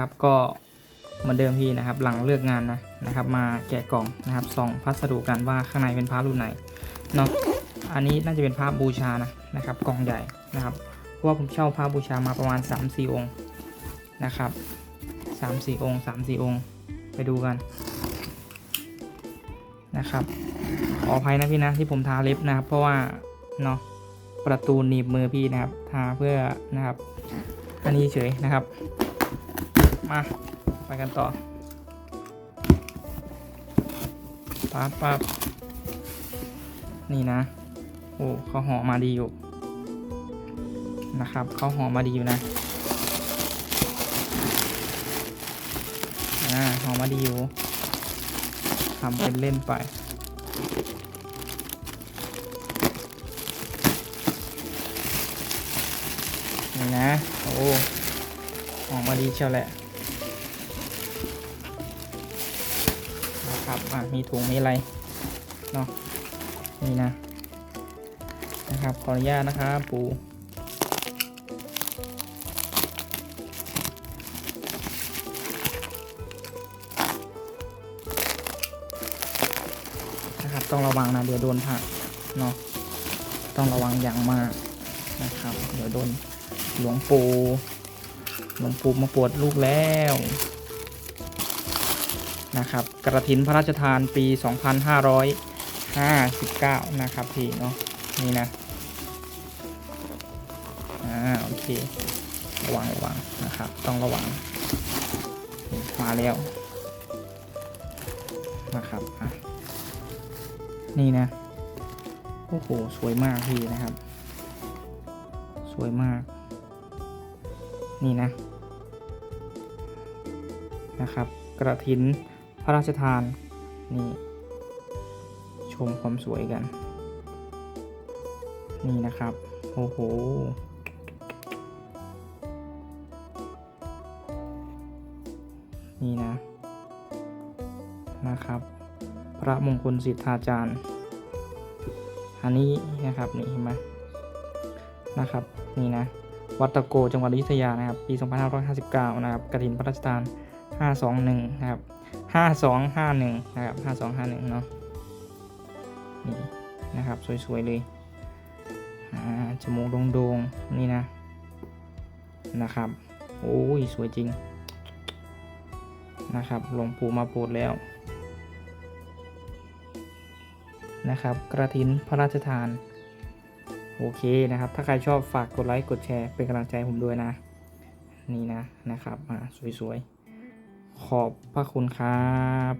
ครับก็เหมือนเดิมพี่นะครับ หลังเลิกงานนะนะครับ มาแกะกล่องนะครับส่องพัสดุกันว่าข้างในเป็นพระรุ่นไหนเนาะอันนี้น่าจะเป็นพระบูชานะนะครับ กล่องใหญ่นะครับเพราะว่าผมเช่าพระบูชามาประมาณ 3-4 องค์นะครับ3-4 องค์ 3-4 องค์ ไปดูกันนะครับขออภัยนะพี่นะที่ผมทาเล็บนะครับ เพราะว่าเนาะประตูหนีบมือพี่นะครับ ทาเพื่อนะครับ อันนี้เฉยนะครับ มาไปกันต่อปั๊บปั๊บนี่นะ โอ้เขาห่อมาดีอยู่ นะครับเขาห่อมาดีอยู่นะอ่าห่อมาดีอยู่ทำเป็นเล่นไปนี่นะ โอ้ออกมาดีเชียวแหละ ครับอะมีถุงมีอะไรเนาะนี่นะนะครับขออนุญาตนะครับปูนะครับต้องระวังนะเดี๋ยวโดนผักเนาะต้องระวังอย่างมากนะครับ เดี๋ยวโดนหลวงปู่หลวงปู่มาปวดลูกแล้ว นะครับกระถินพระราชทานปี 2559 นะครับพี่เนาะนี่นะอ่าโอเคระวังระวังนะครับต้องระวังมาแล้วนะครับอะนี่นะโอ้โหสวยมากพี่นะครับ สวยมาก นี่นะนะครับ กระถิน ระราชทาน นี่ ชมความสวยกัน นี่นะครับ โอ้โห นี่นะ นะครับ พระมงคลสิทธาจารย์ อันนี้นะครับ นี่เห็นไหมนะครับ นี่นะ วัดตะโก จังหวัดอยุธยานะครับ ปี 2559 นะครับกระถินพระราชทาน 521 นะครับ 5251 นะครับ 5251 เนาะนี่นะครับ สวย ๆ เลยอ่าจมูกโด่งๆ นี่นะ นะครับ โอ้ย สวยจริง นะครับหลวงปู่มาโปรดแล้ว นะครับ กระถินพระราชทาน โอเคนะครับ ถ้าใครชอบฝากกดไลค์ กดแชร์ เป็นกำลังใจผมด้วยนะ นี่นะ นะครับอ่าสวย ๆ ขอบพระคุณครับ